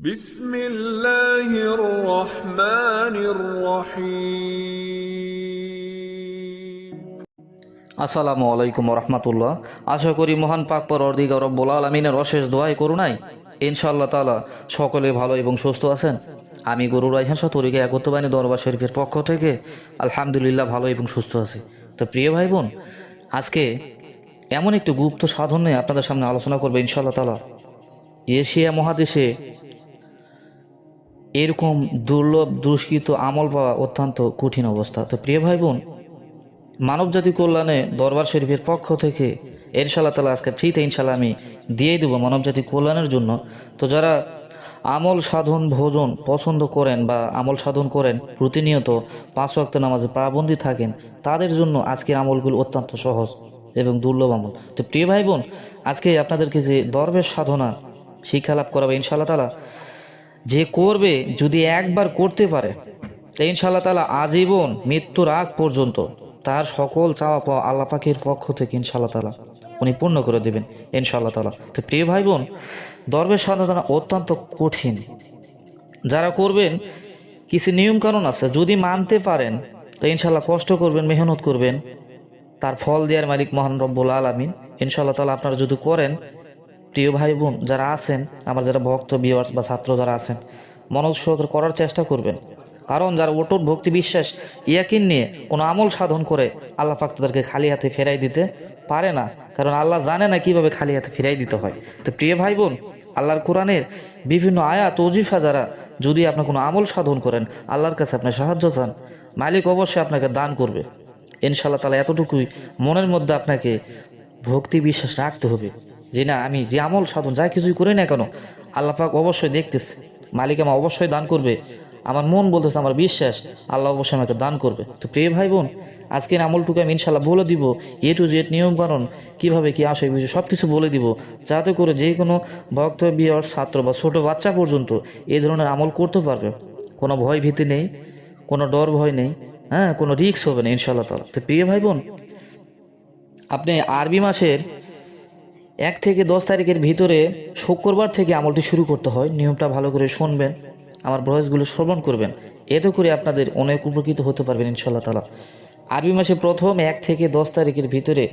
بسم الله الرحمن الرحيم আসসালামু আলাইকুম রহমতুল্লাহ আশা করি মহান পাক পরদিগা রব্বুল আলমিনের অশেষ দোয়াই করুনাই ইনশাআল্লাহ তালা সকলে ভালো এবং সুস্থ আছেন আমি গরু রাইহান সতরিকে একত্রবাণী দরবার শরীফের পক্ষ থেকে আলহামদুলিল্লাহ ভালো এবং সুস্থ আছি তো প্রিয় ভাই বোন আজকে এমন একটি গুপ্ত সাধন নিয়ে আপনাদের সামনে আলোচনা করবে ইনশাআল্লাহ তালা এশিয়া মহাদেশে এরকম দুর্লভ, দুষ্কৃত আমল পাওয়া অত্যন্ত কঠিন অবস্থা। তো প্রিয় ভাই বোন মানবজাতি কল্যাণে দরবার শরীফের পক্ষ থেকে এরশাল্লাহ তালা আজকে ফ্রিতে ইনশাল্লাহ আমি দিয়ে দেবো মানবজাতি কল্যাণের জন্য। তো যারা আমল সাধন, ভোজন পছন্দ করেন বা আমল সাধন করেন, প্রতিনিয়ত পাঁচ ওয়াক্ত নামাজে পাবন্দি থাকেন, তাদের জন্য আজকের আমলগুলো অত্যন্ত সহজ এবং দুর্লভ আমল। তো প্রিয় ভাই বোন আজকে আপনাদেরকে যে দরবেশ সাধনা শিক্ষা লাভ করাবে ইনশাল্লাহ তালা যে করবে যদি একবার করতে পারে, তো ইনশাআল্লাহ তালা আজীবন মৃত্যুর আগ পর্যন্ত তার সকল চাওয়া পাওয়া আল্লাহ পাখির পক্ষ থেকে ইনশাআল্লাহ তালা উনি পূর্ণ করে দেবেন ইনশাআল্লাহ তালা তো প্রিয় ভাই বোন দরবেশ সাধনা অত্যন্ত কঠিন। যারা করবেন, কিছু নিয়ম কানুন আছে, যদি মানতে পারেন, তো ইনশাল্লাহ কষ্ট করবেন, মেহনত করবেন, তার ফল দেওয়ার মালিক মহান রব্বুল আলমিন। ইনশাল্লাহ তালা আপনারা যদি করেন প্রিয় ভাই বোন যারা আছেন, আমার যারা ভক্ত বিয়ার্স বা ছাত্র যারা আছেন মনোজ সহকারে করার চেষ্টা করবেন। কারণ যারা অটুট ভক্তি বিশ্বাস, ইয়াকিন নিয়ে কোনো আমল সাধন করে আল্লাহ পাক তাদেরকে খালি হাতে ফেরাই দিতে পারে না। কারণ আল্লাহ জানে না কীভাবে খালি হাতে ফেরাই দিতে হয়। তো প্রিয় ভাই বোন আল্লাহর কোরআনের বিভিন্ন আয়াত অজিফা যারা যদি আপনি কোনো আমল সাধন করেন, আল্লাহর কাছে আপনি সাহায্য চান, মালিক অবশ্যই আপনাকে দান করবে। ইনশাল্লাহ তালা এতটুকুই মনের মধ্যে আপনাকে ভক্তি বিশ্বাস রাখতে হবে। যে না, আমি যে আমল সাধন যা কিছুই করি না কেন, আল্লাহ পাক অবশ্যই দেখতেছে। মালিক আমার অবশ্যই দান করবে। আমার মন বলতেছে, আমার বিশ্বাস আল্লাহ অবশ্যই আমাকে দান করবে। তো প্রিয় ভাই বোন আজকের আমলটুকু আমি ইনশাল্লাহ বলে দিব, এ টু জেড নিয়ম কারণ কীভাবে কী আসে বিষয় সব কিছু বলে দিব, যাতে করে যে কোনো ভক্ত বিয়ার ছাত্র বা ছোট বাচ্চা পর্যন্ত এই ধরনের আমল করতে পারবে। কোনো ভয় ভীতি নেই, কোনো ডর ভয় নেই হ্যাঁ কোনো রিস্ক হবে না ইনশাল্লাহ তো প্রিয় ভাই বোন, আপনি আরবি মাসের এক থেকে দশ তারিখের ভিতরে শুক্রবার থেকে আমলটি শুরু করতে হয়। নিয়মটা ভালো করে শুনবেন, আমার ভয়েসগুলো শ্রবণ করবেন। এতে করে আপনাদের অনেক উপকৃত হতে পারবেন ইনশাল্লাহ তালা আরবি মাসে প্রথম এক থেকে দশ তারিখের ভিতরে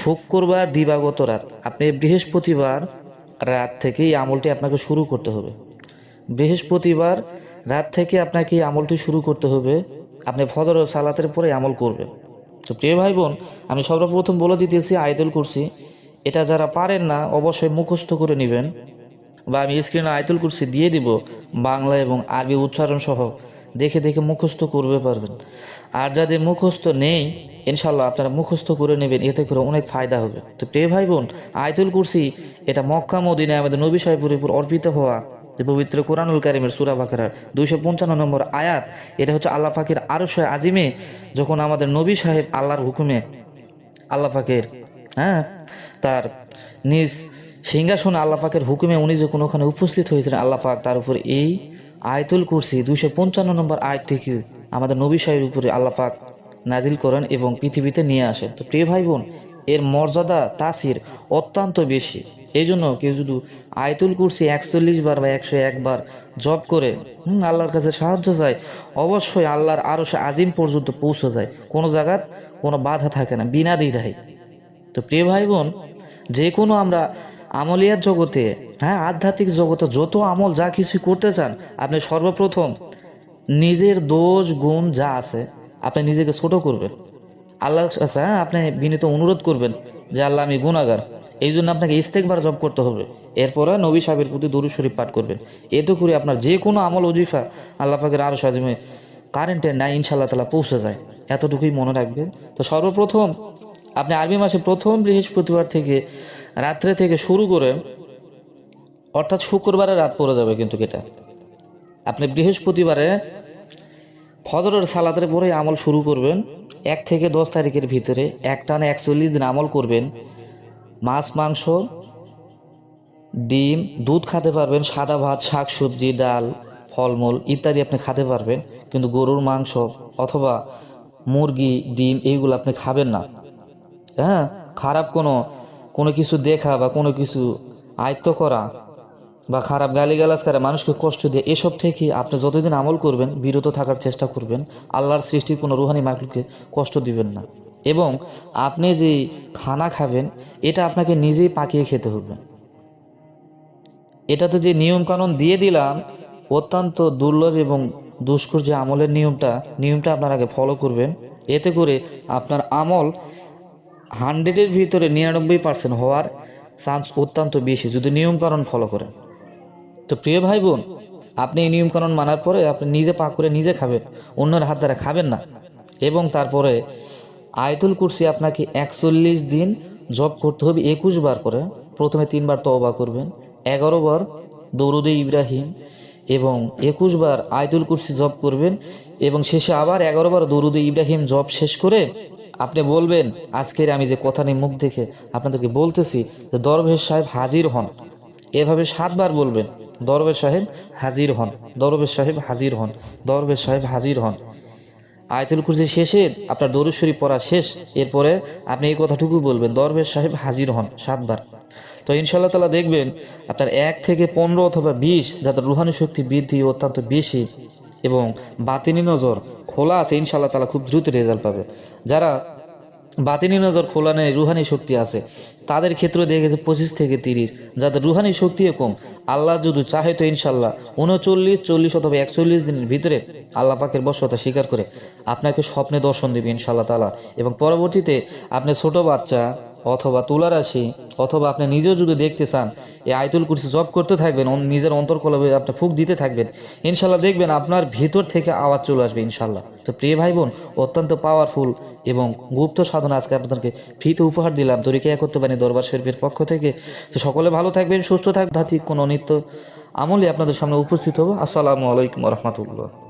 শুক্রবার দিবাগত রাত। আপনি বৃহস্পতিবার রাত থেকে এই আমলটি আপনাকে শুরু করতে হবে। বৃহস্পতিবার রাত থেকে আপনাকে এই আমলটি শুরু করতে হবে। আপনি ফদর সালাতের পরে আমল করবেন। তো প্রিয় ভাই বোন আমি সর্বপ্রথম বলে দিতেছি আয়দুল করছি এটা যারা পারেন না, অবশ্যই মুখস্থ করে নেবেন। বা আমি স্ক্রিনে আয়তুল কুরসি দিয়ে দিব, বাংলা এবং আরবি উচ্চারণ সহ। দেখে দেখে মুখস্থ করবে পারবেন। আর যাদের মুখস্থ নেই ইনশাল্লাহ আপনারা মুখস্থ করে নেবেন, এতে করে অনেক ফায়দা হবে। তো প্রিয় ভাই বোন আয়তুল কুরসি এটা মক্কা, মদিনায় আমাদের নবী সাহেবের উপর অর্পিত হওয়া যে পবিত্র কোরআনুল কারিমের সুরা বাকারার দুইশো পঞ্চান্ন নম্বর আয়াত, এটা হচ্ছে আল্লাহ পাখির আরও আজিমে, যখন আমাদের নবী সাহেব আল্লাহর হুকুমে আল্লাহ পাকের হ্যাঁ? তার নিজ সিংহাসন আল্লাহ পাকের হুকুমে উনি যখন ওখানে উপস্থিত হয়েছিলেন আল্লাহ পাক তার উপর এই আয়তুল কুরসি দুইশো পঞ্চান্ন নম্বর আয়টিকে আমাদের নবী সাহেবের উপরে আল্লাহ পাক নাজিল করেন এবং পৃথিবীতে নিয়ে আসেন তো প্রিয় ভাই বোন, এর মর্যাদা, তাসির অত্যন্ত বেশি। এই জন্য কেউ যদি আয়তুল কুরসি একচল্লিশ বার বা একশো একবার জব করে, হুম, আল্লাহর কাছে সাহায্য চায়, অবশ্যই আল্লাহর আরও সে আজিম পর্যন্ত পৌঁছে যায়। কোনো জায়গার কোনো বাধা থাকে না, বিনা দ্বিধায়। তো প্রিয় ভাই বোন যে কোনো আমরা আমলিয়ার জগতে হ্যাঁ আধ্যাত্মিক জগতে যত আমল যা কিছু করতে চান, আপনি সর্বপ্রথম নিজের দোষ, গুণ যা আছে, আপনি নিজেকে ছোট করবেন। আল্লাহ কাছে হ্যাঁ আপনি বিনীত অনুরোধ করবেন যে, আল্লাহ, আমি গুণাগার। এই জন্য আপনাকে ইস্তেকবার জব করতে হবে। এরপরে নবী সাহেবের প্রতি দরুদ শরীফ পাঠ করবেন। এতে করে আপনার যে কোনো আমল অজিফা আল্লাহ পাকের আরও সাজিমে কারেন্টের নাই ইনশাল্লাহ তালা পৌঁছে যায়। এতটুকুই মনে রাখবেন। তো সর্বপ্রথম আপনি আরবি মাসে প্রথম বৃহস্পতিবার থেকে রাত্রে থেকে শুরু করে, অর্থাৎ শুক্রবারে রাত পড়ে যাবে কিন্তু এটা। আপনি বৃহস্পতিবারে ফজরের সালাতের পরে আমল শুরু করবেন, এক থেকে দশ তারিখের ভিতরে এক টানে একচল্লিশ দিন আমল করবেন, মাছ, মাংস, ডিম, দুধ খেতে পারবেন, সাদা ভাত, শাক সবজি, ডাল, ফলমূল ইত্যাদি আপনি খেতে পারবেন, কিন্তু গরুর মাংস অথবা মুরগি, ডিম এইগুলো আপনি খাবেন না। হ্যাঁ? খারাপ কোনো কোনো কিছু দেখা বা কোনো কিছু আয়ত্ত করা বা খারাপ গালিগালাজ করা, মানুষকে কষ্ট দিয়ে এসব থেকে আপনি যতদিন আমল করবেন, বিরত থাকার চেষ্টা করবেন, আল্লাহর সৃষ্টির কোনো রুহানি মাকলুকে কষ্ট দিবেন না। এবং আপনি যে খানা খাবেন, এটা আপনাকে নিজেই পাকিয়ে খেতে হবে। এটাতে যে নিয়মকানুন দিয়ে দিলাম, অত্যন্ত দুর্লভ এবং দুষ্কর যে আমলের নিয়মটা নিয়মটা আপনার আগে ফলো করবেন। এতে করে আপনার আমল হান্ড্রেডের ভিতরে নিরানব্বই পার্সেন্ট হওয়ার চান্স অত্যন্ত বেশি, যদি নিয়মকানুন ফলো করেন। তো প্রিয় ভাই বোন আপনি এই নিয়মকানুন মানার পরে আপনি নিজে পাক করে নিজে খাবেন, অন্যের হাত দ্বারা খাবেন না। এবং তারপরে আয়তুল কুরসি আপনাকে একচল্লিশ দিন জব করতে হবে একুশ বার করে। প্রথমে তিনবার তওবা করবেন, এগারো বার দৌরুদে ইব্রাহিম এবং একুশ বার আয়তুল কুরসি জব করবেন এবং শেষে আবার এগারো বার দৌরুদে ইব্রাহিম জব শেষ করে আপনি বলবেন, আজকের আমি যে কথা নিয়ে মুখ দেখে আপনাদেরকে বলতেছি যে দরবেশ সাহেব হাজির হন। এভাবে সাতবার বলবেন, দরবেশ সাহেব হাজির হন, দরবেশ সাহেব হাজির হন, দরবেশ সাহেব হাজির হন। আয়তুল কুরসি শেষে আপনার দরুশ্বরী পড়া শেষ, এরপরে আপনি এই কথাটুকু বলবেন, দরবেশ সাহেব হাজির হন, সাতবার। তো ইনশাল্লাহ তালা দেখবেন আপনার এক থেকে পনেরো অথবা বিশ যাতে রুহানি শক্তি বৃদ্ধি অত্যন্ত বেশি এবং বাতিনি নজর খোলা আছে ইনশাল্লাহ তালা খুব দ্রুত রেজাল্ট পাবে। যারা বাতিনি নজর খোলা নেই, রুহানি শক্তি আছে, তাদের ক্ষেত্রে দেখে গেছে পঁচিশ থেকে তিরিশ। যাদের রুহানি শক্তিও কম, আল্লাহ যদি চাহে তো ইনশাল্লাহ উনচল্লিশ, চল্লিশ অথবা একচল্লিশ দিনের ভিতরে আল্লাহ পাকের বশ্যতা স্বীকার করে আপনাকে স্বপ্নে দর্শন দেবে ইনশাল্লাহ তালা এবং পরবর্তীতে আপনি ছোট বাচ্চা অথবা তুলা রাশি অথবা আপনি নিজেও যদি দেখতে চান, এই আয়তুল কুরসি জব করতে থাকবেন নিজের অন্তর্কলবে আপনি ফুক দিতে থাকবেন, ইনশাল্লাহ দেখবেন আপনার ভিতর থেকে আওয়াজ চলে আসবে, ইনশাল্লাহ। তো প্রিয় ভাই বোন, অত্যন্ত পাওয়ারফুল এবং গুপ্ত সাধনা আজকে আপনাদেরকে ফ্রিতে উপহার দিলাম তরিকে করতে পারি দরবার শরীফের পক্ষ থেকে। তো সকলে ভালো থাকবেন, সুস্থ থাকবেন ধাতিক কোনো নিত্য আমলে আপনাদের সামনে উপস্থিত হব। আসসালামু আলাইকুম রহমতুল্লাহ।